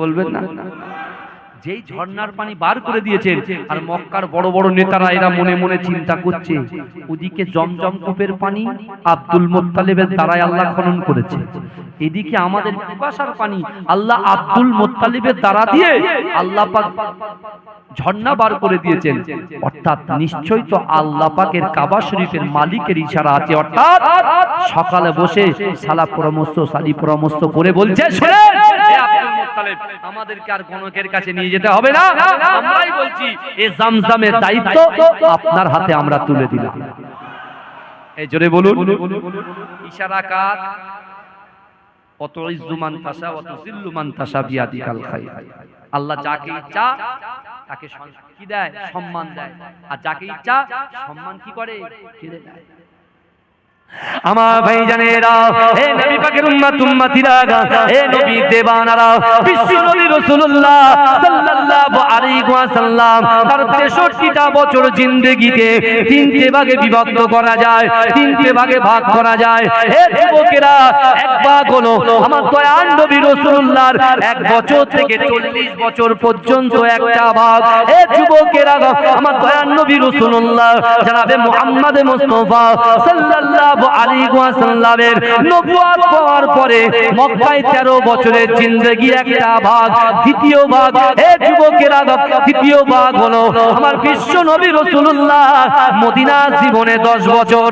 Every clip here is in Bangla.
বলবেন না? যেই ঝর্ণার পানি বার করে দিয়েছেন আর মক্কার বড় বড় নেতারা এরা মনে মনে চিন্তা করছে ওদিকে জমজম কূপের পানি আব্দুল মোত্তালেবের দ্বারাই আল্লাহ খনন করেছে। এদিকে আমাদের পিপাসার পানি আল্লাহ আব্দুল মোত্তালিবের দ্বারা দিয়ে আল্লাহ পাক ঝর্ণা বার করে দিয়েছেন। অর্থাৎ নিশ্চয়ই তো আল্লাহ পাকের কাবা শরীফের মালিকের ইশারা আছে। অর্থাৎ সকালে বসে সালা পরামর্শ সালি পরামর্শ করে বলছে শোনেন মুত্তালিব, আমাদেরকে আর গণকের কাছে নিয়ে যেতে হবে না। আমরাই বলছি এ জামজামের দায়িত্ব আপনার হাতে আমরা তুলে দিলাম। এই জোরে বলুন। ইশারা কার? ইজ্জুমান আল্লাহ যাকে ইচ্ছা তাকে কি দেয়? সম্মান দেয়। আর যাকে ইচ্ছা সম্মান কি করে? দেয়? আমার ভাই জানেরা হে নবী পাকের উম্মত উম্মতিরা হে নবী দেবানারা বিশ্ব নবী রাসূলুল্লাহ সাল্লাল্লাহু আলাইহি ওয়াসাল্লাম তার 63টা বছর জিন্দেগিতে তিনটে ভাগে বিভক্ত করা যায় তিনটে ভাগে ভাগ করা যায়। হে যুবকেরা এক ভাগ হলো আমার দয়াল নবী রাসূলুল্লাহর এক বছর থেকে 40 বছর পর্যন্ত একটা ভাগ। হে যুবকেরা আমার দয়াল নবী রাসূলুল্লাহ জনাবে মুহাম্মদ মুস্তাফা সাল্লাল্লাহু আলাইহি ওয়াসাল্লামের নবুয়ত পাওয়ার পরে মক্কায় 13 বছরের জিন্দেগি একটা ভাগ, দ্বিতীয় ভাগ। হে যুবকেরা, দ্বিতীয় ভাগ হলো আমার বিশ্ব নবী রাসূলুল্লাহ মদিনা জীবনে 10 বছর।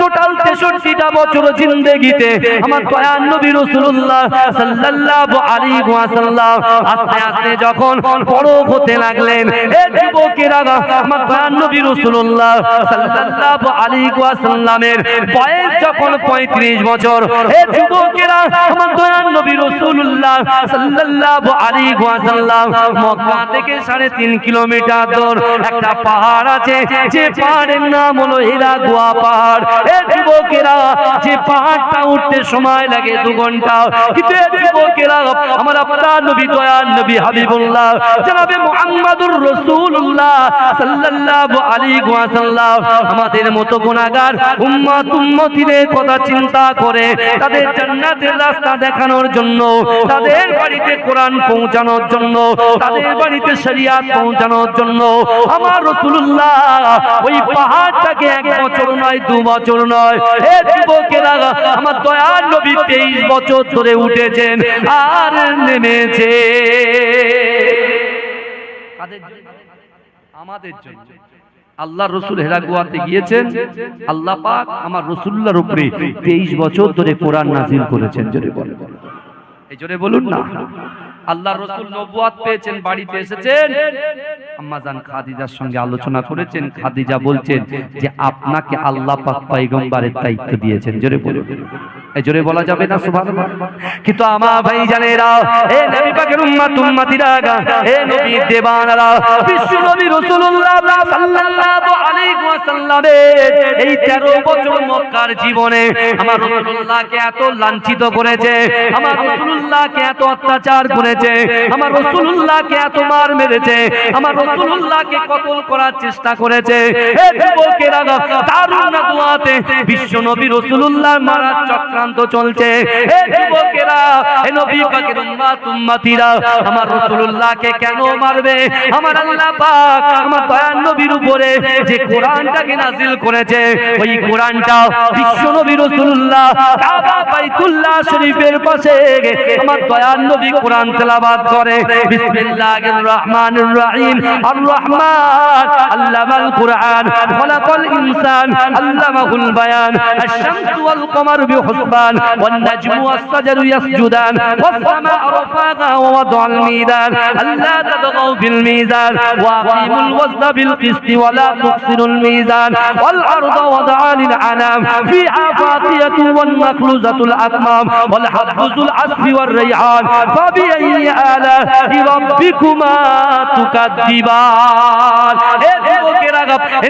টোটাল 63টা বছর জিন্দেগিতে আমার দয়াল নবী রাসূলুল্লাহ সাল্লাল্লাহু আলাইহি আস্তে আস্তে যখন বড় হতে লাগলেন হে যুবকেরা, আমার দয়াল নবী রাসূলুল্লাহ সাল্লাল্লাহু আলাইহি ওয়াসাল্লামের বয়স যখন 35 বছর যুবকেরা আমার দয়াল নবী ওয়াসাল্লাম মক্কা থেকে 3.5 কিলোমিটার দূর একটা পাহাড় আছে, যে পাহাড়ের নাম হলো হিরাগুয়া পাহাড়। হে যুবকেরা যে পাহাড়টা উঠতে সময় লাগে দু ঘণ্টা। কিন্তু যুবকেরা, আমার আপনার নবী দয়াল নবী হাবিবুল্লাহ, জনাবে আমাদের মতো গুনাহগার উম্মত উম্মতিদের কথা চিন্তা করে, তাদের জান্নাতের রাস্তা দেখানোর জন্য, তাদের বাড়িতে কোরআন পৌঁছানোর জন্য, তাদের বাড়িতে শরিয়াত পৌঁছানোর জন্য। আমার রাসূলুল্লাহ ওই পাহাড়টাকে এক বছর নয়, দু বছর নয় হে যুবকেরা আমার দয়াল নবী 23 বছর ধরে উঠেছেন আর নেমেছে? আমাদের জন্য। আল্লাহ রসুল হেরাগুয়াতে গিয়েছেন। আল্লাহ পাক আমার রসুল্লাহর উপরে তেইশ বছর ধরে কোরআন নাজিল করেছেন। জোরে বলে এই জোরে বলুন না। আল্লাহ রসুল নবুয়াত পেয়েছেন বাড়িতে এসেছেন। আম্মাজান খাদিজার সঙ্গে আলোচনা করেছেন। খাদিজা বলছেন যে আপনাকে আল্লাহ পাক পয়গম্বরের দায়িত্ব দিয়েছেন। জোরে বলুন। জোরে বলা যাবে না, সুবহানাল্লাহ। কিন্তু আমার ভাই জানেরা হে নবী পাকের উম্মত, উম্মতিরা হে নবী দেবানারা বিশ্ব নবী রাসূলুল্লাহ সাল্লাল্লাহু আলাইহি ওয়াসাল্লামের এই 13 বছর মক্কার জীবনে আমার রাসূলুল্লাহকে এত লাঞ্ছিত করেছে, আমার রাসূলুল্লাহকে এত অত্যাচার করেছে, আমার রাসূলুল্লাহকে এত মার মেরেছে, আমার রাসূলুল্লাহকে কতল করার চেষ্টা করেছে। হে যুবকেরা দারুণ দোয়াতে বিশ্ব নবী রাসূলুল্লাহ মারার চক্রান্ত চলছে। হে যুবকেরা নবী পাকের উম্মত, উম্মতিরা আমার রাসূলুল্লাহকে কেন মারবে? আমার আল্লাহ পাক আমার দয়াল নবীর উপরে যে কোরআনটাকে নাজিল করেছে, ওই কোরআনটা বিশ্ব নবী রাসূলুল্লাহ কাবা বাইতুল্লাহ শরীফের পাশে আমার দয়াল নবী কোরআন তেলাওয়াত করে। বিসমিল্লাহির রহমানির রহিম। আর রহমান আল্লামাল কোরআন, খলাকাল ইনসান, আল্লামাহুল বায়ান। আশ-শামসু ওয়াল কমারু বিহুসবান ওয়ান নাজমু ওয়াস-শাজারু ইয়াসজুদান। ওয়াজনা বিল কিসতি ওয়া লা তুখসিরুল মিজান ওয়াল আরদা ওয়াদা'a লিল আনাম ফিহা ফাকিহাতু ওয়ান মাখলুজাতুল আকমাম ওয়াল হাবযুল আসফি ওয়ার রাইহান ফাবিআইয়ি আলা'i রাব্বিকুমা তুকাদ্দিবান হে যুবকেরা হে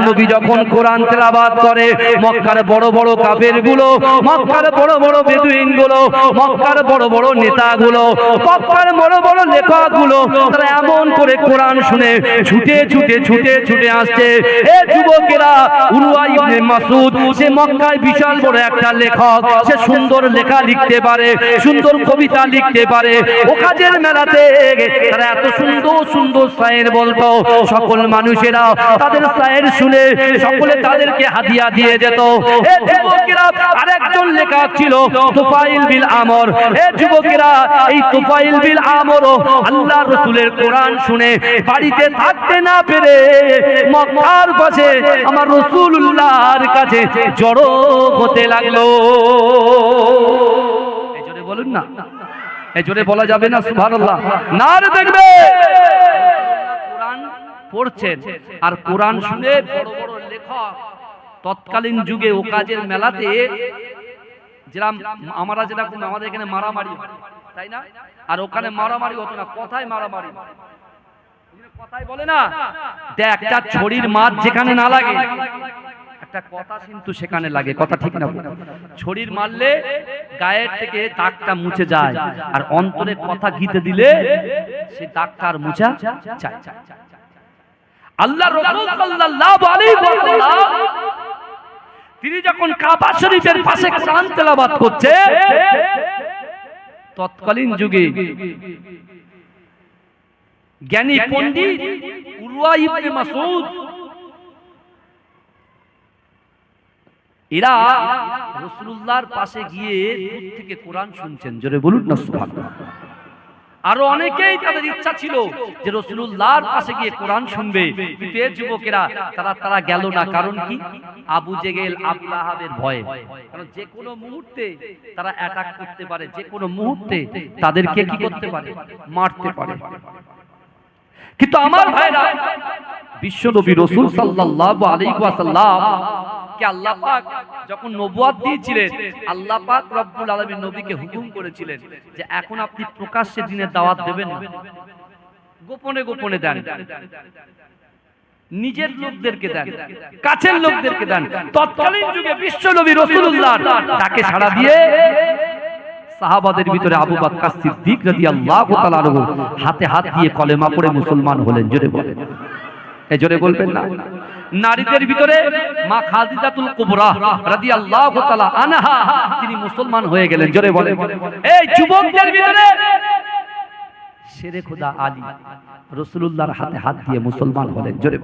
নবী যখন কোরআন তেলাওয়াত করে, মক্কার বড় বড় কাফেরগুলো মক্কার বড় বড় বেদুইনগুলো মক্কার বড় বড় নেতাগুলো, মক্কার বড় বড় লেখকগুলো তারা এমন করে কোরআন শুনে ছুটে ছুটে ছুটে ছুটে আসছে। এ যুবকেরা উরুয়া ইবনে মাসুদ সে মক্কায় বিশাল বড় একটা লেখক, সে সুন্দর লেখা লিখতে পারে, সুন্দর কবিতা লিখতে পারে। ও কাজের মেলাতে তারা এত সুন্দর সুন্দর সায়ের বলতো, সকল মানুষেরা তাদের সায়ের শুনে সকলে তাদেরকে হাদিয়া দিয়ে যেত। এ যুবকেরা, আরেকজন লেখা ছিল তুফাইল বিল আমর। এ যুবকেরা, এই তুফাইল বিল আমর আল্লাহ রসুলের কোরআন শুনে বাড়িতে থাকতে না পেরে মক্কার পাশে আমার রসুল্লাহর কাছে জড়ো হতে লাগল। এই জোরে বলুন না। এই জোরে বলা যাবে না, সুবহানাল্লাহ। না দেখবে। পড়ছেন আর কোরআন শুনে বড় বড় লেখক তৎকালীন যুগে ও কাজের মেলাতে যেরাম আমরা যেরকম আমাদের এখানে মারামারি তাই না? আর ওখানে মারামারি হতো না। কথায় মারামারি। কথাই বলে না, দেখ, একটা ছড়ির মাছ যেখানে না লাগে, একটা কথা কিন্তু সেখানে লাগে, কথা ঠিক না ছড়ির মারলে গায়ের থেকে দাগটা মুছে যায়, আর অন্তরে কথা গীতে দিলে সে দাগটা আর মুছা যায়। আল্লাহ রাসূল সাল্লাল্লাহু আলাইহি ওয়াসাল্লাম তিনি যখন কাবা শরীফের পাশে কোরআন তেলাওয়াত করছে তৎকালীন যুগে জ্ঞানী পণ্ডিত উরওয়া ইবনে মাসউদ এরা রাসূলুল্লাহর পাশে গিয়ে দূর থেকে কোরআন শুনছেন। জোরে বলুন না সুবহানাল্লাহ। আরও অনেকেই তাদের ইচ্ছা ছিল যে রসুল্লাহর পাশে গিয়ে কোরআন শুনবে। যুবকেরা, তারা তারা গেল না। কারণ কি? আবু জেগেল আবলাহাবের ভয়ে। কারণ যে কোনো মুহূর্তে তারা অ্যাটাক করতে পারে, যে কোনো মুহূর্তে তাদেরকে কি করতে পারে? মারতে পারে। কিন্তু আমার ভাইরা বিশ্ব নবী রসুল সাল্লাল্লাহু আলাইহি কে আল্লাহ পাক যখন নবুয়াত দিয়েছিলেন, আল্লাহ পাক রব্বুল আলামিন নবীকে হুকুম করেছিলেন যে এখন আপনি প্রকাশ্যে দিনের দাওয়াত দেবেন গোপনে গোপনে দেন। নিজের লোকদেরকে দেন, কাছের লোকদেরকে দেন। তৎকালীন যুগে বিশ্ব নবী রসুল্লাহ তাকে সাড়া দিয়ে সাহাবাদের ভিতরে আবু বাক্কার সিদ্দিক রাদিয়াল্লাহু তাআলা আনহু হাতে হাত দিয়ে কলেমা পড়ে মুসলমান হলেন, জোরে বলেন। এই জোরে বলবেন না? নারীদের ভিতরে মা খাদিজাতুল কুবরা রাদিয়াল্লাহু তাআলা আনহা, তিনি মুসলমান হয়ে গেলেন, জোরে বলেন। এই যুবকদের ভিতরে শেরে খোদা আলী রাসূলুল্লাহর হাতে হাত দিয়ে মুসলমান হলেন, জোরে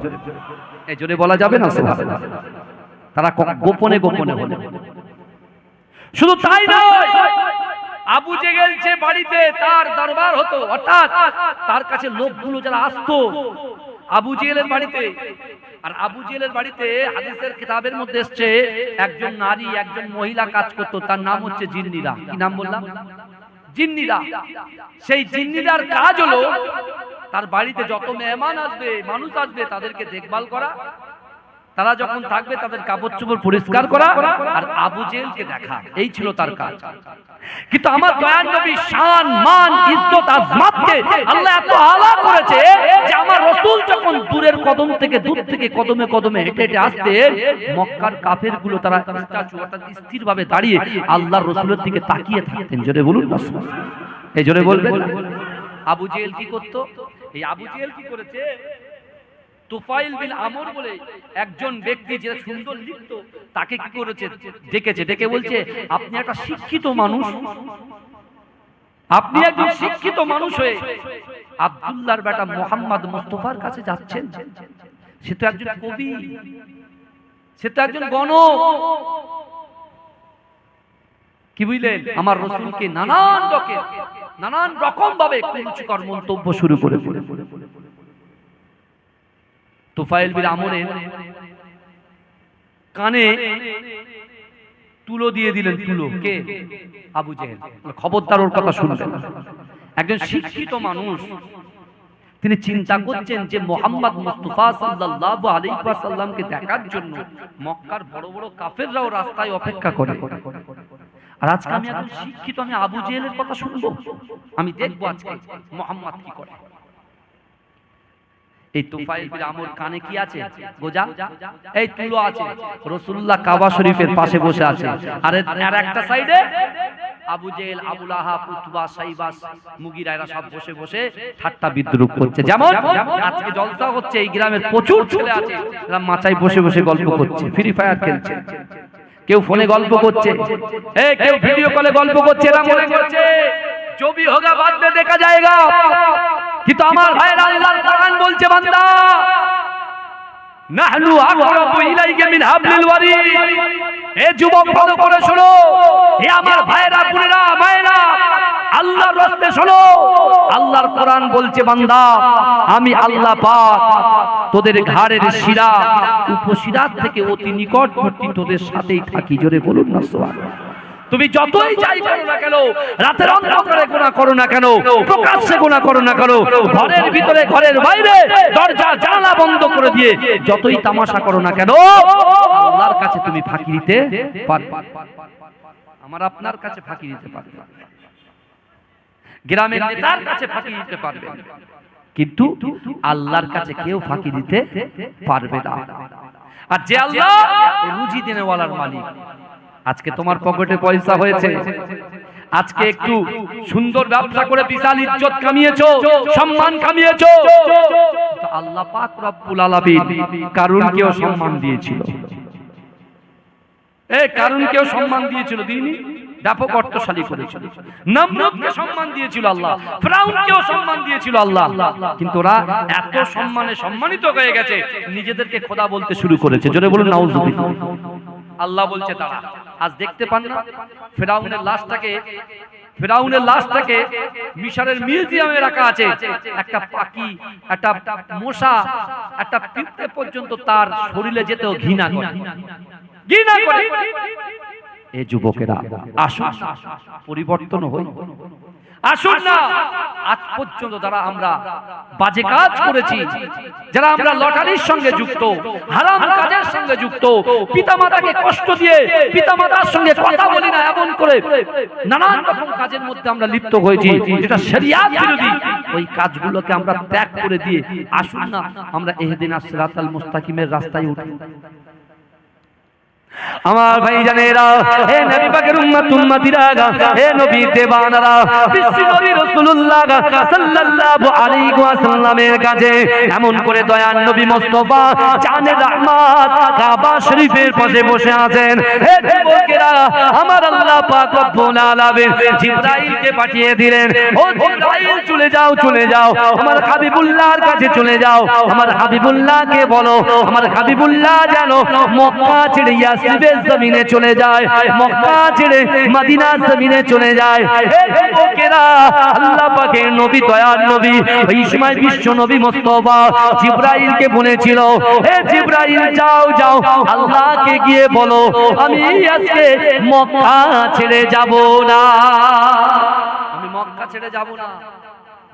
এই জোরে বলা যাবে না সুবহানাল্লাহ তারা গোপনে গোপনে হলেন। শুধু তাই নয়, আবু জেগেল যে বাড়িতে তার দরবার হতো, অর্থাৎ তার কাছে লোকগুলো যারা আসতো আবু জেলের বাড়িতে। আর আবু জেলের বাড়িতে হাদিসের কিতাবের মধ্যে এসছে, একজন নারী, একজন মহিলা কাজ করতো, তার নাম হচ্ছে জিন্নিরা। কি নাম বললাম? জিন্নিরা। সেই জিন্নিরার কাজ হলো, তার বাড়িতে যত মেহমান আসবে, মানুষ আসবে, তাদেরকে দেখভাল করা তারা যখন থাকবে, তাদের কাপড় চোপড় পরিষ্কার করা আর আবু জেলকে দেখা। এই ছিল তার কাজ। কিন্তু আমার দয়ান নবী শান, মান, ইজ্জত, আজমাতকে আল্লাহ এত আলা করেছে যে আমার রাসূল যখন দূরের কদম থেকে, দূর থেকে কদমে কদমে হেঁটে হেঁটে আসতে, মক্কার কাফেরগুলো তারা স্ট্যাচু অর্থাৎ দাঁড়িয়ে আল্লাহর রাসূলের দিকে তাকিয়ে থাকতেন। জোরে বলুন এই জোরে বলবেন? আবু জেল কি করতো? এই আবু জেল কি করেছে? তুফাইল বিন আমর বলে একজন ব্যক্তি যে সুন্দর লিখত তাকে কি করেছে? ডেকেছে। ডেকে বলছে, আপনি একটা শিক্ষিত মানুষ। আপনি একজন শিক্ষিত মানুষ হয়ে আব্দুল্লাহর বেটা মোহাম্মদ মুস্তফার কাছে যাচ্ছেন। সে তো একজন কবি। সে তো একজন গণ কি বুঝলেন? আমার রসুলকে নানান রকম নানান রকম ভাবে কুরুচিকর মন্তব্য শুরু করে। তুফাইল বিন আমরের কানে তুলো দিয়ে দিলেন তুলো কে? আবু জেহেল। খবরদার ওর কথা শুনবেন একজন শিক্ষিত মানুষ। তিনি চিন্তা করছেন যে মোহাম্মদ মুস্তাফা সাল্লাল্লাহু আলাইহি ওয়াসাল্লামকে দেখার জন্য মক্কার বড় বড় কাফেররাও রাস্তায় অপেক্ষা করে। আর আজকে আমি একজন শিক্ষিত আমি আবু জেহেলের কথা শুনব। আমি দেখব আজকে মোহাম্মদ কি করে। এই তুফাইল আমর কানে কি আছে? গোজা এই তুলো আছে। রাসূলুল্লাহ কাবা শরীফের পাশে বসে আছে। আর আর একটা সাইডে আবু জেল আবুল আহাব উতবা, সাইবাস, মুগিরা এরা সব বসে বসে ঠাট্টা বিদ্রুপ করছে। যেমন আজকে জলসা হচ্ছে, এই গ্রামের প্রচুর ছেলে আছে, এরা মাচায় বসে বসে গল্প করছে ফ্রি ফায়ার খেলছে। কেউ ফোনে গল্প করছে এ কেউ ভিডিও কলে গল্প করছে, এরা মনে করছে জবি হোগা বাদ মে দেখা যায়গা কিন্তু আমার ভাইয়ের আল্লাহর কোরআন বলছে বান্দা নাহনু আকরাবু ইলাইকা মিন হাবলিল ওয়ারিদ এ যুবক ভালো করে শোনো হে আমার ভাইয়েরা বোনেরা মায়েরা আল্লাহর রাস্তে শোনো আল্লাহর কোরআন বলছে বান্দা আমি আল্লাহ পাক তোদের ঘাড়ের শিরা উপশিরার থেকে অতি নিকটবর্তী তোদের সাথেই থাকি। জোরে বলুন না, সুবহানাল্লাহ। তুমি যতই যাই করো না কেন রাতের অন্ধকারে গোনা করো না কেন প্রকাশ্যে গোনা করো না কেন ঘরের ভিতরে ঘরের বাইরে দরজা জানালা বন্ধ করে দিয়ে যতই তামাশা করো না কেন আল্লাহর কাছে তুমি ফাঁকি দিতে পারবে। আমার আপনার কাছে ফাঁকি দিতে পারবে। গ্রামের নেতার কাছে ফাঁকি দিতে পারবে। কিন্তু আল্লাহর কাছে কেউ ফাঁকি দিতে পারবে না। আর যে আল্লাহ রুজি দেনেওয়ালার মালিক। আজকে তোমার পকেটে পয়সা হয়েছে। আজকে একটু সুন্দর ব্যবসা করে বিশাল ইজ্জত কামিয়েছো সম্মান কামিয়েছো। তো আল্লাহ পাক রব্বুল আলামিন কারুনকেও সম্মান দিয়েছিল। এ কারুনকেও সম্মান দিয়েছিল দিনই ব্যাপক অর্থশালী করেছিল। নমরুদকে সম্মান দিয়েছিল আল্লাহ ফিরাউনকেও সম্মান দিয়েছিল আল্লাহ। কিন্তু ওরা এত সম্মানে সম্মানিত হয়ে গেছে নিজেদেরকে খোদা বলতে শুরু করেছে। জোরে বলুন নাউজুবিল্লাহ। আল্লাহ বলছে তারা আজ দেখতে পান না? ফেরাউনের লাশটাকে ফেরাউনের লাশটাকে মিশরের মিউজিয়ামে রাখা আছে। একটা পাখি, একটা মশা, একটা পিঁপড়ে পর্যন্ত তার শরীরে যেতেও ঘৃণা করে। ঘৃণা করে। এ যুবকেরা পরিবর্তন আসুন না, আজ পর্যন্ত যারা আমরা বাজে কাজ করেছি, যারা আমরা লটারির সঙ্গে যুক্ত, হারাম কাজের সঙ্গে যুক্ত, পিতামাতাকে কষ্ট দিয়ে পিতামাতার সঙ্গে কথা বলি না এমন করে নানান রকম কাজের মধ্যে আমরা লিপ্ত হয়েছি, যেটা শরিয়াত বিরোধী, ওই কাজগুলোকে আমরা ত্যাগ করে দিয়ে, আসুন না, আমরা এহদিন আসরাতাল মুস্তাকিমের রাস্তায় আমার ভাই জানেরা, হে নবী পাকের উম্মত, উম্মতিরা হে নবী দেবানারা বিশ্ব নবী রাসূলুল্লাহ সাল্লাল্লাহু আলাইহি ওয়াসাল্লামের কাছে এমন করে দয়ান নবী মুস্তাফা, জানে রহমত, কাবা শরীফের পাশে বসে আছেন। হে যুবকেরা, আমার আল্লাহ পাক রব্বুল আলামিন জিবরাইলকে পাঠিয়ে দিলেন। ও জিবরাইল, চলে যাও চলে যাও। আমার হাবিবুল্লাহর কাছে চলে যাও। আমার হাবিবুল্লাহকে বলো। আমার হাবিবুল্লাহ যেন মক্কা ছেড়ে ইয়াসরিবের জমিনে চলে যায় মক্কা ছেড়ে মদিনার জমিনে চলে যায়। যুবকেরা আল্লাহ পাকের নবী দয়ার নবী ওই সময় বিশ্ব নবী মুস্তাফা জিবরাইলকে বলেছিল হে জিবরাইল যাও যাও আল্লাহকে গিয়ে বলো আমি আজকে মক্কা ছেড়ে যাব না। আমি মক্কা ছেড়ে যাব না।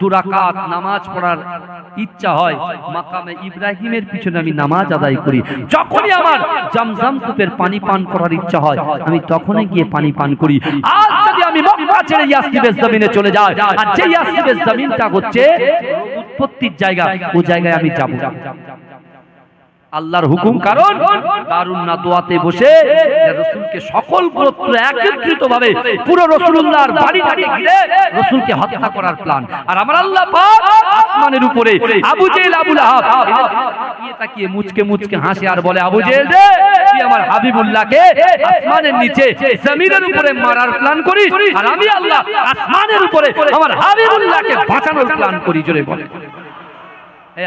দুরাকাত নামাজ পড়ার ইচ্ছা হয়। মাকামে ইব্রাহিমের পিছনে আমি নামাজ আদায় করি। যখনই আমার জামজাম কূপের পানি পান করার ইচ্ছা হয়, আমি তখনই গিয়ে পানি পান করি। আজ যদি আমি মক্কা ছেড়ে ইয়াসরিবের জমিনে চলে যাই, আর যে ইয়াসরিবের জমিনটা হচ্ছে উৎপত্তির জায়গা ও জায়গায় আমি যাব। আল্লাহর হুকুম কারণ দারুণ না দোয়াতে বসে রসুলকে সকল গোত্র একত্রিত ভাবে পুরো রসুল্লাহর বাড়িটাকে ঘিরে রসুলকে হত্যা করার প্ল্যান। আর আমার আল্লাহ পাক আসমানের উপরে আবু জেল আবুল আহাব তাকিয়ে মুচকে মুচকে হাসে আর বলে, আবু জেল রে, তুই আমার হাবিবুল্লাহকে আসমানের নিচে জমিনের উপরে মারার প্ল্যান করিস। আর আমি আল্লাহ আসমানের উপরে আমার হাবিবুল্লাহকে বাঁচানোর প্ল্যান করি। জোরে বলে।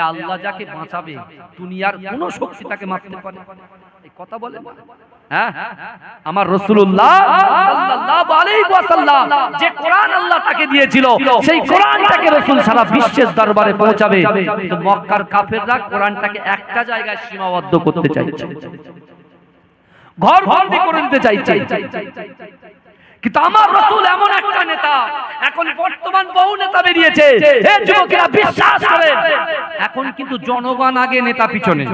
আল্লাহ যাকে বাঁচাবে, দুনিয়ার কোন শক্তি তাকে মারতে পারে। কথা বলে? হ্যাঁ? কোরআন আল্লাহ তাকে দিয়েছিল বিশ্বের দরবারে পৌঁছাবে। মক্কার একটা জায়গায় সীমাবদ্ধ করতে চাইছে। ঘর করে দিতে চাইছে। কিন্তু আমার রসুল এমন একটা নেতা। এখন বর্তমান বহু নেতা বেরিয়েছে। বিশ্বাস করেন। এখন কিন্তু জনগণ আগে নেতা পিছনে।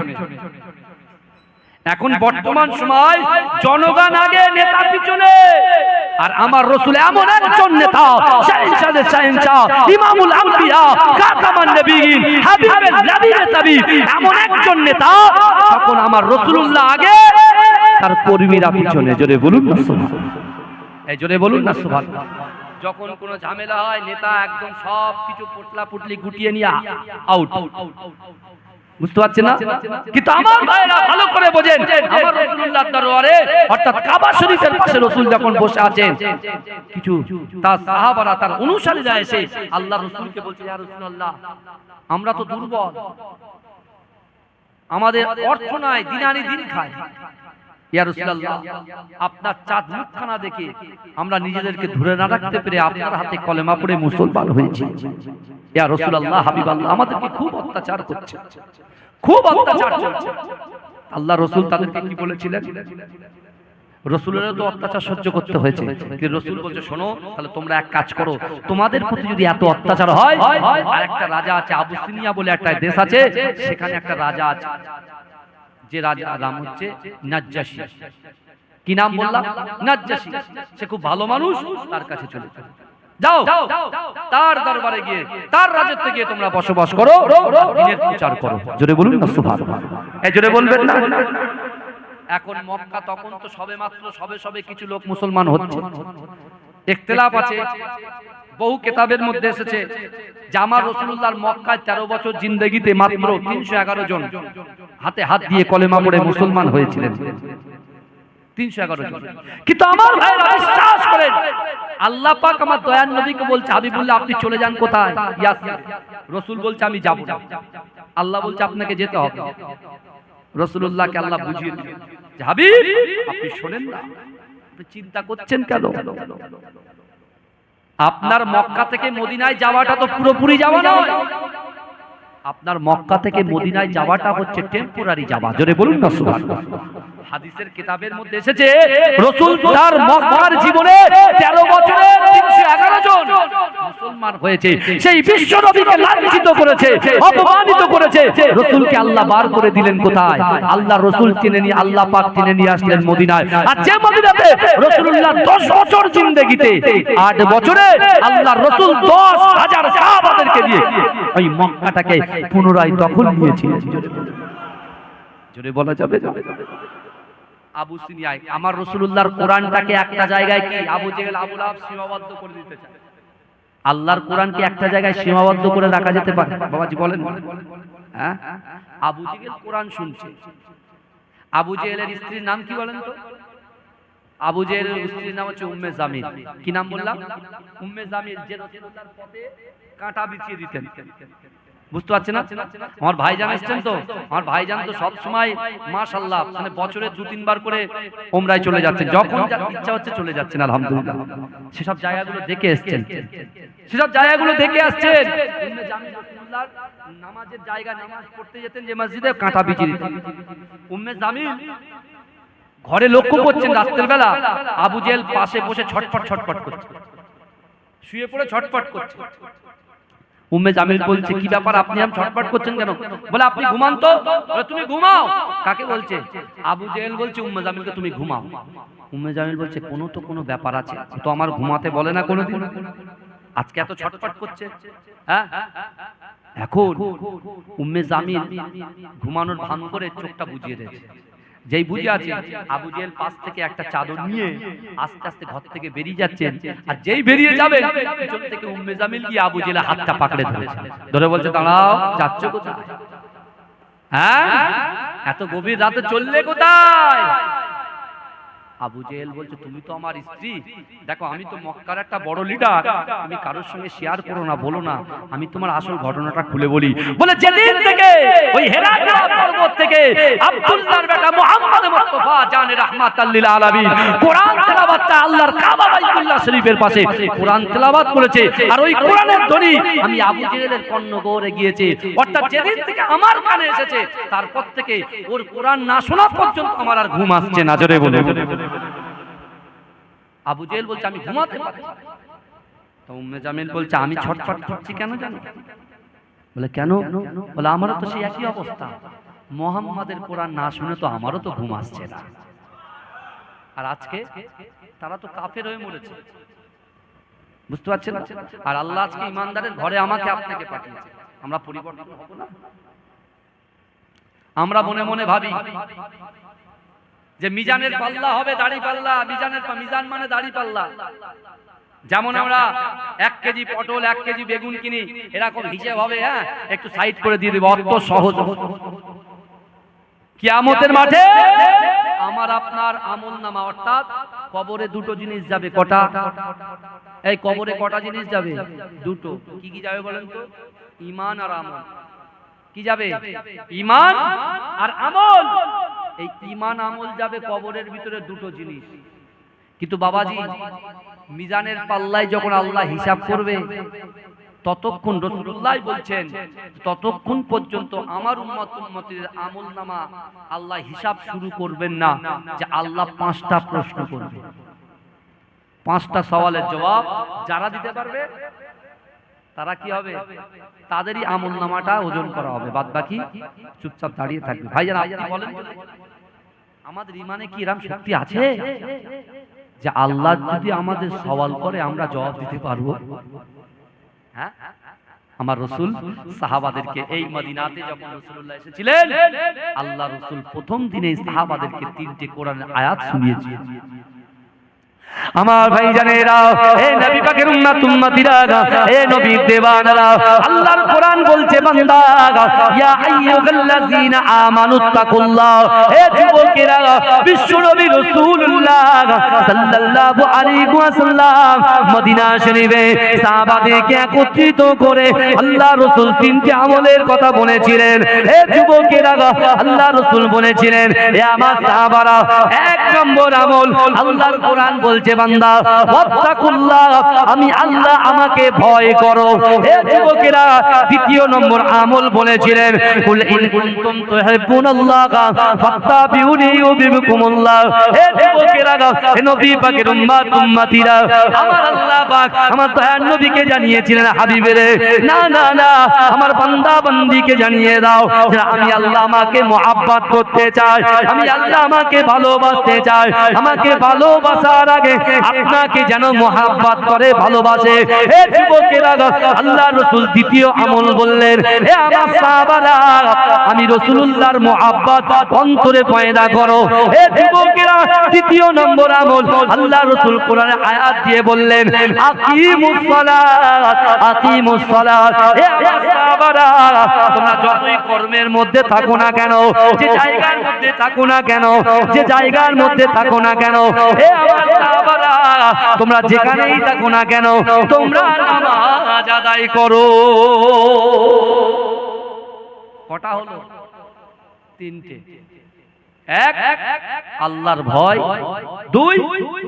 এখন বর্তমান সময় জনগণ আগে নেতা পিছনে। আর আমার রসুল এমন একজন নেতা এমন একজন নেতা। তখন আমার রসুলুল্লাহ আগে, তার কর্মীরা পিছনে। জোরে বলুন না এই জোরে বলুন না সুবহান যখন কোনো ঝামেলা হয়, নেতা একদম সব কিছু পোটলা পুটলি গুটিয়ে নিয়ে আউট বুঝতে পারছেন না? কিন্তু আমার ভাইরা ভালো করে বোঝেন, আমার রাসূলুল্লাহর দরবারে, অর্থাৎ কাবা শরীফের পাশে রাসূল যখন বসে আছেন, কিছু তার সাহাবারা, তার অনুসারীরা এসে আল্লাহ রাসূলকে বলছে, ইয়া রাসূলুল্লাহ, আমরা তো দুর্বল। আমাদের অর্থ নাই দিনানি দিন খায় আপনার চাঁদ মুখখানা দেখে আমরা নিজেদেরকে ধরে না রাখতে পেরে আপনার হাতে কলেমা পড়ে মুসলমান হয়েছি। ইয়া হাবিবাল্লাহ, আমাদেরকে খুব অত্যাচার করছে। খুব অত্যাচার চলছে আল্লাহ রসুল তাদেরকে কি বলেছিলেন? তো অত্যাচার সহ্য করতে হয়েছে। রসুল বলছে, শোনো, তাহলে তোমরা এক কাজ করো। তোমাদের প্রতি যদি এত অত্যাচার হয় আর একটা রাজা আছে আবুসিনিয়া বলে একটা দেশ আছে, সেখানে একটা রাজা আছে। যে রাজা নাম হচ্ছে নাজ্জাসী। কি নাম বললাম নাজ্জাসী। সে খুব ভালো মানুষ তার কাছে চলে যাও। যাও তার দরবারে গিয়ে তার রাজত্বে গিয়ে তোমরা বসবাস করো। দিনের প্রচার করো। জোরে বলুন না সুবহানাল্লাহ। এই জোরে বলবেন না। এখন মক্কা তখন তো সবে মাত্র সবে সবে কিছু লোক মুসলমান হচ্ছে। ইখতিলাফ আছে বহু কেতাবের মধ্যে এসেছে। জামার রসুল্লাহর মক্কায় তেরো বছর জিন্দগিতে মাত্র তিনশো এগারো জন। হাতে হাত দিয়ে কলেমা পড়ে মুসলমান হয়েছিলেন। তিনশো এগারো জন। কিন্তু আমার ভাইরা বিশ্বাস করেন আল্লাহ পাক আমার দয়ান নবীকে বলছে হাবিবুল্লাহ আপনি চলে যান কোথায়? ইয়াসির রসুল বলছে আমি যাব। আল্লাহ বলছে আপনাকে যেতে হবে। রসুল্লাহকে আল্লাহ বুঝিয়ে দিলেন যে হাবিব আপনি শোনেন না। আপনি চিন্তা করছেন কেন? আপনার মক্কা থেকে মদিনায় যাওয়াটা তো পুরোপুরি যাওয়া নয়। আপনার মক্কা থেকে মদিনায় যাওয়াটা হচ্ছে টেম্পোরারি যাওয়া। জোরে বলুন না সুবহানাল্লাহ। হাদিসের কিতাবের মধ্যে এসেছে রসুল তার মক্কার জীবনে তেরো বছরে তিনশো এগারো জন মুসলমান হয়েছে। সেই বিশ্ব নবীকে লাঞ্ছিত করেছে অপমানিত করেছে। রসুলকে আল্লাহ বার করে দিলেন কোথায়? আল্লাহ রসুল টেনে নিয়ে আল্লাহ পাক টেনে নিয়ে আসলেন মদিনায়। আর যে মদিনাতে রসুল্লাহ দশ বছর জিন্দগিতে আট বছরে আল্লাহ রসুল দশ হাজার সাহাবাদেরকে দিয়ে ওই মক্কাটাকে পুনরায় দখল নিয়েছিলেন। জোরে বলা যাবে? না আবু সিনিয়ায়। আমার রসুল্লাহর কোরআনটাকে একটা জায়গায় কি? আবু জেহেল আবুল সীমাবদ্ধ করে দিতে চায়। আল্লাহর কোরআনকে একটা জায়গায় সীমাবদ্ধ করে রাখা যেতে পারে। বাবাজি, বলেন। হ্যাঁ? আবু জেহেল কোরআন শুনছে। আবু স্ত্রীর নাম কি বলেন তো? আবু জেহেলের স্ত্রীর নাম হচ্ছে উম্মে জামিল। কি নাম বললাম? উম্মে জামিল, যে রসুল্লাহর পথে কাঁটা বিছিয়ে দিতেন। বুঝতে পারছেন না? আমার ভাইজান এসছেন তো? আমার ভাইজান তো সব সময় মাশাল্লাহ মানে বছরে দু, তিনবার করে ওমরায় চলে যাচ্ছেন। যখন ইচ্ছা হচ্ছে চলে যাচ্ছেন, আলহামদুলিল্লাহ। সেসব জায়গাগুলো দেখে এসছেন। সেসব জায়গাগুলো দেখে আসছেন। নামাজের জায়গা, নামাজ পড়তে যেতেন যে মসজিদে, কাঁটা দিতেন উম্মে ঘরে লক্ষ্য করছেন রাত্রের বেলা আবু জেল পাশে বসে ছটফট ছটফট করছে। শুয়ে পড়ে ছটফট করছে। উম্মে জামিল বলছে, কি ব্যাপার? আপনি আম ছটফট করছেন কেন? বলে, আপনি ঘুমান তো। বলে, তুমি ঘুমাও। কাকে বলছে? আবু জেহেল বলছে, উম্মে জামিলকে তুমি ঘুমাও। উম্মে জামিল বলছে, কোনো তো কোনো ব্যাপার আছে তো আমার ঘুমাতে বলে না কোনোদিন। আজকে এত ছটফট করছে? হ্যাঁ? এখন উম্মে জামিল ঘুমানোর ভান করে চোখটা বুঝিয়ে দিয়েছে। যেই বুঝে আছে আবু জেল পাশ থেকে একটা চাদর নিয়ে আস্তে আস্তে ঘর থেকে বেরিয়ে যাচ্ছেন। আর যেই বেরিয়ে যাবে পিছন থেকে উম্মে জামিল গিয়ে আবু জেলের হাতটা পাকড়ে ধরেছে ধরে বলছে দাঁড়াও যাচ্ছ কোথায়? হ্যাঁ? এত গভীর রাতে চললে কোথায়? আবু জেহেল বলছে তুমি তো আমার স্ত্রী। দেখো আমি তো মক্কার একটা বড় লিডার তুমি কারোর সঙ্গে শেয়ার করো না বলো না। আমি তোমার আসল ঘটনাটা খুলে বলি। বলে যেদিন থেকে ওই হেরাক্লিয়া পর্বত থেকে আব্দুল্লাহর বেটা মুহাম্মদ মুস্তাফা জানে রাহমাতাল লিল আলামিন। কোরআন তেলাওয়াতটা আল্লাহর কাবা বাইতুল্লাহ শরীফের পাশে। কোরআন তেলাওয়াত করেছে। আর ওই কোরআনের ধ্বনি আমি আবু জেহেলের কর্ণ গৌরে গিয়েছে। অর্থাৎ যেদিন থেকে আমার কানে এসেছে তারপর থেকে ওর কোরআন না শোনা পর্যন্ত আমার আর ঘুম আসছে না। জোরে বলে আবু জেল বলছে, আমি ঘুমাতে পারছি। তো উম্মে জামিল বলছে, আমি ছটফট করছি কেন জানো? বলে, কেন? বলে, আমারও তো সেই একই অবস্থা। মোহাম্মদের কোরআন না শুনে তো আমারও তো ঘুম আসছে না। আর আজকে তারা তো কাফের হয়ে মরেছে। বুঝতে পারছেন? আর আল্লাহ আজকে ইমানদারের ঘরে আমাকে আপনাকে পাঠিয়েছে। আমরা পরিবর্তন হব না? আমরা মনে মনে ভাবি যে মিজানের পাল্লা হবে দাড়ি পাল্লা, মিজানের মিজান মানে দাড়ি পাল্লা। যেমন আমরা এক কেজি পটল, এক কেজি বেগুন কিনি, এরকম হিসেব হবে হ্যাঁ? একটু সাইড করে দিয়ে দেবো, অত সহজ কিয়ামতের মাঠে আমার আপনার আমল নামা, অর্থাৎ কবরে দুটো জিনিস যাবে, কটা? এই কবরে কটা জিনিস যাবে? দুটো। কি কি যাবে বলেন তো? ইমান আর আমল। কি যাবে? ইমান আর আমল। এই ইমান আমল যাবে কবরের ভিতরে দুটো জিনিস। কিন্তু বাবাজি, মিজানের পাল্লায় যখন আল্লাহ হিসাব করবে, ততক্ষণ রসুল্লাহ বলছেন, ততক্ষণ পর্যন্ত আমার উম্মত উম্মতের আমল নামা আল্লাহ হিসাব শুরু করবেন না, যে আল্লাহ পাঁচটা প্রশ্ন করবে। পাঁচটা সওয়ালের জবাব যারা দিতে পারবে তারা কি হবে? তাদেরই আমল নামাটা ওজন করা হবে। বাদ বাকি চুপচাপ দাঁড়িয়ে থাকবে। ভাই আপনি বলেন। আমাদের ইমানে কি এরম শক্তি আছে? যে আল্লাহ যদি আমাদের সওয়াল করে আমরা জবাব দিতে পারব। হ্যাঁ? আমার রসুল সাহাবাদেরকে এই মদিনাতে যখন রসুল্লাহ এসেছিলেন আল্লাহ রসুল প্রথম দিনে সাহাবাদেরকে তিনটে কোরআন আয়াত শুনিয়েছে আমার ভাই জানেরা এ নবী পাকের উম্মত, উম্মতিরা এ নবী দেওয়ানারা, আল্লাহর কোরআন বলছে, বান্দা, ইয়া আইয়ুহাল্লাযীনা আমানুত্তাকুল্লাহ হে যুবকেরা বিশ্ব নবী রাসূলুল্লাহ সাল্লাল্লাহু আলাইহি ওয়াসাল্লাম মদিনা শরীফে সাহাবাদেরকে একত্রিত করে আল্লাহ রাসূল তিনটি আমলের কথা বলেছিলেন। হে যুবকেরা আল্লাহ রাসূল বলেছিলেন, হে আমার সাহাবারা, এক নম্বর আমল আল্লাহর কোরআন বলছে বান্দা, ওয়াত্তাকুল্লাহ, আমি আল্লাহ আমাকে ভয় করো। হে যুবকেরা, দ্বিতীয় নম্বর আমল বলেছিলেন, কুল ইন কুনতুম তুহিব্বুনাল্লাহ, ফাত্তাবিউনি ইউবিকুমুল্লাহ হে যুবকেরা, হে নবী পাকের উম্মত, উম্মতিরা, আমার আল্লাহ পাক আমার দয়ার নবীকে জানিয়েছিলেন, হাবিবেরে, না না না, আমার বান্দা বান্দিকে জানিয়ে দাও আমি আল্লাহ আমাকে মোহাব্বত করতে চাই, আমি আল্লাহ আমাকে ভালোবাসতে চাই, আমাকে ভালোবাসার আগে আপনাকে যেন মোহাব্বত করে, ভালোবাসে। হে যুবকেরা, আল্লাহ রসুল দ্বিতীয় আমল বললেন, হে আমার সাহাবারা, আমি রসুলুল্লাহর মোহাব্বত অন্তরে পয়দা করো। হে যুবকেরা তৃতীয় নম্বর আমল, আল্লাহ রসুল কোরআনে আয়াত দিয়ে বললেন কর্মের মধ্যে থাকো না কেন, যে জায়গার মধ্যে থাকো না কেন, যে জায়গার মধ্যে থাকো না কেন সাহাবারা তোমরা যেখানেই থাকো না কেন তোমরা নামাজ আদায় করো। কটা হলো? তিনটে। এক, আল্লাহর ভয়, দুই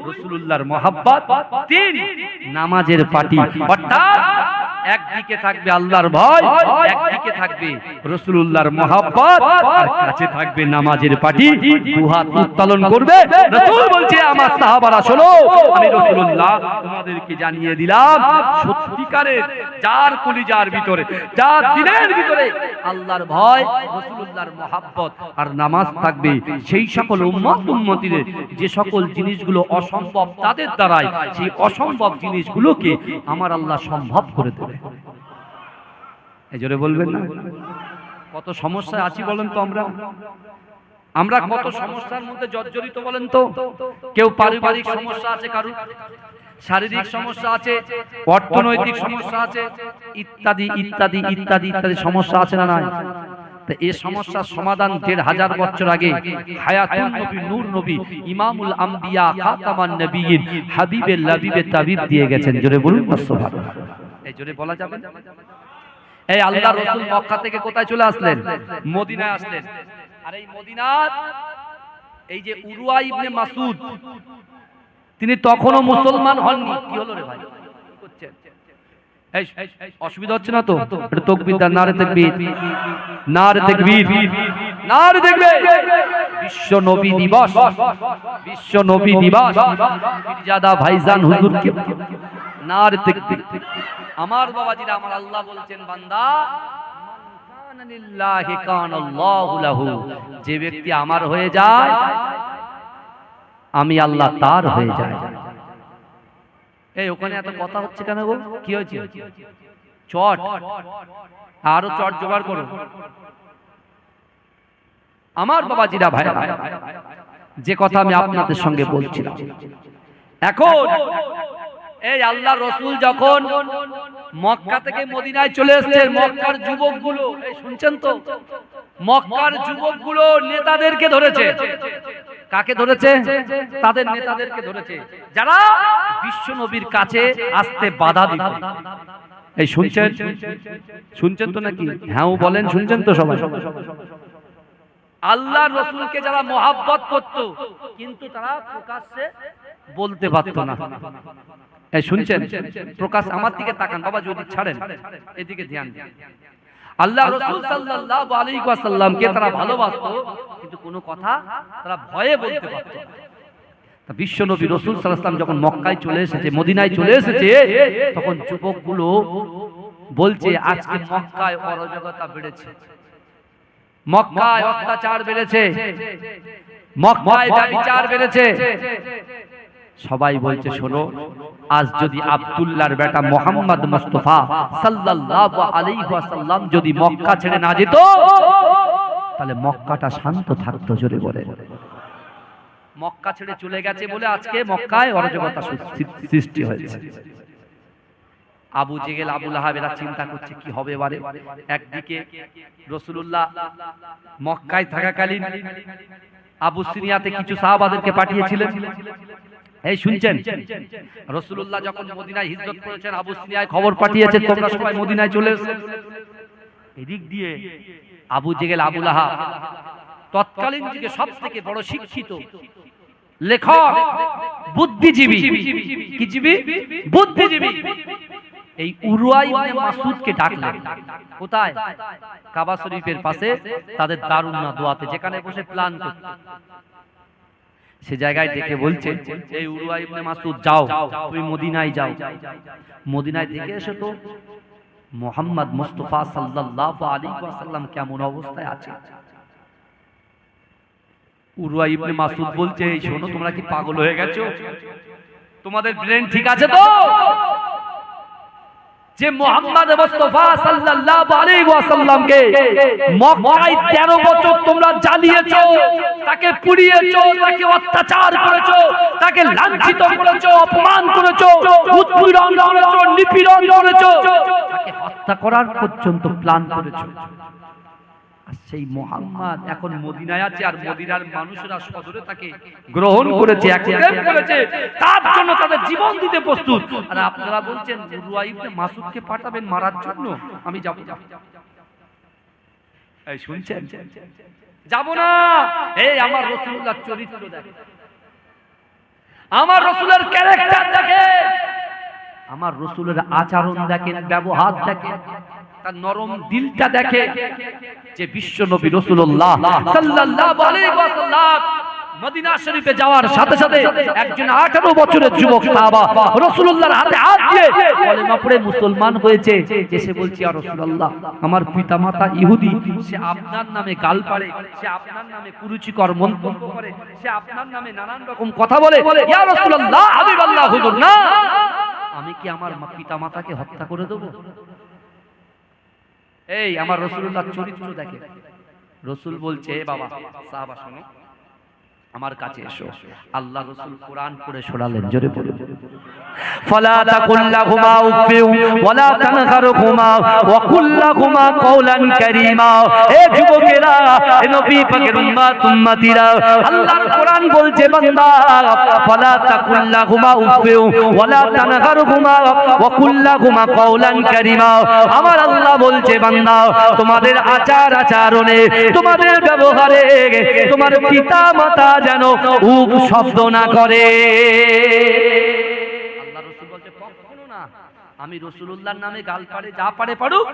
রসুল্লাহর মহাব্বত, তিন, নামাজের পাটি। অর্থাৎ একদিকে থাকবে আল্লাহর ভয়, একদিকে থাকবে রসুল্লাহর মহাব্বত, আর কাছে থাকবে নামাজের পাটি। দুহাত উত্তোলন করবে। রসুল বলছে, আমার সাহাবারা, শোনো, আমি রসুল্লাহ তোমাদেরকে জানিয়ে দিলাম, সত্যিকারের যার কলিজার ভিতরে, যার দিনের ভিতরে আল্লাহর ভয় রসুল্লাহর মহাব্বত, আর নামাজ থাকবে সেই সকল উম্মত, উম্মতিদের যে সকল জিনিসগুলো অসম্ভব তাদের দ্বারাই সেই অসম্ভব জিনিসগুলোকে আমার আল্লাহ সম্ভব করে দেবে। বলবেন না? কত সমস্যায় আছি বলেন তো আমরা। আমরা কত সমস্যার মধ্যে জর্জরিত বলেন তো। কেউ পারিবারিক সমস্যা আছে কারু শারীরিক সমস্যা আছে, অর্থনৈতিক সমস্যা আছে, ইত্যাদি ইত্যাদি ইত্যাদি ইত্যাদি সমস্যা আছে না নাই? এই সমস্যার সমাধান দেড় হাজার বছর আগে হায়াতুল নবী নূর নবী ইমামুল আম্বিয়া খাতামান নবীন হাবিবে লাবিবে তাবিব দিয়ে গেছেন। জোরে বলুন না সুবহানাল্লাহ এই জোরে বলা যাবে এই আল্লাহ রসুল মক্কা থেকে কোথায় চলে আসলেন? মদিনায় আসলেন। আর এই মদিনার এই যে উরুয়া ইবনে মাসুদ তিনি তখনও মুসলমান হননি। কি হলো রে ভাই? অসুবিধা হচ্ছে না তো? এটা তকবির দান নারে তাকবীর নারে তাকবীর নারে দেখবে বিশ্ব নবী দিবস। বিশ্ব নবী দিবস। পীরজাদা ভাইজান হুজুরকে। নার দেখতে আমার বাবাজিরা, আমার আল্লাহ বলছেন, বান্দা। যে ব্যক্তি আমার হয়ে যায়, আমি আল্লাহ তার হয়ে যায় এই ওখানে এত কথা হচ্ছে কেন গো? কি হয়েছে? চট। আরও চট জোগাড় করো। আমার বাবাজিরা ভাই যে কথা আমি আপনাদের সঙ্গে বলছিলাম। এখন এই আল্লাহ রসুল যখন মক্কা থেকে মদিনায় চলে এসেছেন মক্কার যুবকগুলো শুনছেন তো? মক্কার যুবকগুলো নেতাদেরকে ধরেছে। কাকে ধরেছে? তাদের নেতাদেরকে ধরেছে। যারা বিশ্ব নবীর কাছে আসতে বাধা দিত। এই শুনছেন? শুনছেন তো নাকি? হ্যাঁ বলেন, শুনছেন তো সবাই। আল্লাহ রসুলকে যারা মহাব্বত করত, কিন্তু তারা প্রকাশ্যে বলতে পারত না। শুনছেন? প্রকাশ আমার দিকে তাকান। বাবা যদি ছাড়েন, এদিকে ধ্যান। আল্লাহ রসুল সাল্লাল্লাহু আলাইহি ওয়াসাল্লামকে তারা ভালোবাসতো কিন্তু কোনো কথা তারা ভয়ে বলতে পারতো তা বিশ্ব নবী রসুল সাল্লাল্লাহু যখন মক্কায় চলে এসেছে মদিনায় চলে এসেছে তখন যুবকগুলো বলছে আজকে মক্কায় অরাজকতা বেড়েছে। মক্কায় অত্যাচার বেড়েছে। মক্কায় ব্যভিচার বেড়েছে। সবাই বলছে শোনো আজ যদি আব্দুল্লাহর বেটা মোহাম্মদ মুস্তাফা সাল্লাল্লাহু আলাইহি ওয়াসাল্লাম যদি মক্কা ছেড়ে না যেত, তাহলে মক্কাটা শান্ত থাকতো জোরে বলে। মক্কা ছেড়ে চলে গেছে বলে আজকে মক্কায় অরাজকতা সৃষ্টি হয়েছে। আবু জেগেল আবু লাহাব এরা চিন্তা করছে, কি হবে এবারে? একদিকে রসুলুল্লাহ মক্কায় থাকাকালীন আবু সিনিয়াতে কিছু সাহাবাদেরকে পাঠিয়েছিলেন। এই শুনছেন? রসুলুল্লাহ যখন মদিনায় হিজরত করেছেন আবু সিরিয়ায় খবর পাঠিয়েছে তোমরা সবাই মদিনায় চলে এদিক দিয়ে আবু জেগেল আবু লাহাব তৎকালীন যুগে সব থেকে বড় শিক্ষিত লেখক বুদ্ধিজীবী। কি জীবী? বুদ্ধিজীবী। এই উরুয়াই মাসুদকে ডাকলেন। কোথায়? কাবা শরীফের পাশে তাদের দারুণ দোয়াতে যেখানে বসে প্ল্যান করতে। সে জায়গায় দেখে বলছে এই উরুয়া ইবনে মাসুদ যাও তুমি মদিনায় যাও মদিনায় দেখে এসে তো মোহাম্মদ মুস্তফা সাল্লাল্লাহু আলাইহি ওয়াসাল্লাম কেমন অবস্থায় আছে? উরুয়া ইবনে মাসুদ বলছে এই শোনো তোমরা কি পাগল হয়ে গেছো? তোমাদের ব্রেন ঠিক আছে তো? যে মোহাম্মদ মোস্তফা সাল্লাল্লাহু আলাইহি ওয়াসাল্লামকে মক্কায় 13 বছর তোমরা জ্বালিয়েছো, তাকে পুড়িয়েছো, তাকে অত্যাচার করেছ, তাকে লাঞ্ছিত করেছ, অপমান করেছ, উৎপীড়ন করেছ, নিপীড়ন করেছ, তাকে হত্যা করার পর্যন্ত প্ল্যান করেছ। সেই মোহাম্মদ এখন মদিনায় আছে আর মদিনার মানুষরা সদরে তাকে গ্রহণ করেছে করেছে তার জন্য তাদের জীবন দিতে প্রস্তুত। আর আপনারা বলছেন উরওয়া ইবনে মাসুদকে পাঠাবেন মারার জন্য? আমি যাব এই শুনছেন? যাব না। এই আমার রাসূলুল্লাহর চরিত্র দেখে আমার রসুলের ক্যারেক্টার দেখে আমার রসুলের আচরণ দেখেন, ব্যবহার দেখেন, তার নরম দিলটা দেখে যে বিশ্ব নবী রসুল্লাহ সাল্লাল্লাহু আলাইহি ওয়াসাল্লাম মদিনা শরীফে যাওয়ার সাথে সাথে একজন 18 বছরের যুবক সাহাবা রাসূলুল্লাহর হাতে হাত দিয়ে কলেমা পড়ে মুসলমান হয়েছে। এসে বলছি রাসূলুল্লাহ, আমার পিতামাতা ইহুদি, সে আপনার নামে গাল পাড়ে, সে আপনার নামে কুরুচিকর মন্তব্য করে, সে আপনার নামে নানান রকম কথা বলে। ইয়া হুজুর, না। আমি কি আমার পিতা মাতাকে হত্যা করে দেবো? এই আমার রসুল্লাহ চরিত্র দেখে। রসুল বলছে বাবা সাহাবা শোনো। আমার কাছে এসো। আল্লাহ রসুল কোরআন করে শোনালেন। জোরে পড়ে فلا تقل لهما اف ولا تنهرهما وقل لهما قولا كريما এ যুবকেরা এ নবী পাকের উম্মত উম্মতিরা আল্লাহর কোরআন বলছে বান্দা فلا تقل لهما اف ولا تنهرهما وقل لهما قولا كريما আমার আল্লাহ বলছে বান্দা তোমাদের আচার আচরণে তোমাদের ব্যবহারে তোমার পিতা মাতা যেন উপ শব্দ না করে আমি রসুলুল্লাহর নামে গাল পাড়ে যা পারে পারুক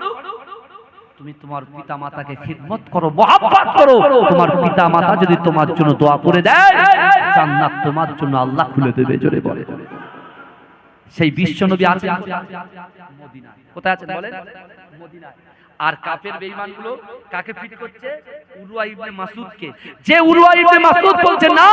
তুমি তোমার পিতা মাতাকে খিদমত করো, মহাব্বত করো। তোমার পিতা মাতা যদি তোমার জন্য দোয়া করে দেয়, জান্নাত তোমার জন্য আল্লাহ খুলে দেবে, জোরে বলে। সেই বিশ্ব নবী আছে কোথায় আছেন বলেন? মদিনায়। আর কাফের বেঈমানগুলো কাকে ফিট করছে? উরওয়া ইবনে মাসউদকে। যে উরওয়া ইবনে মাসউদ বলছে, না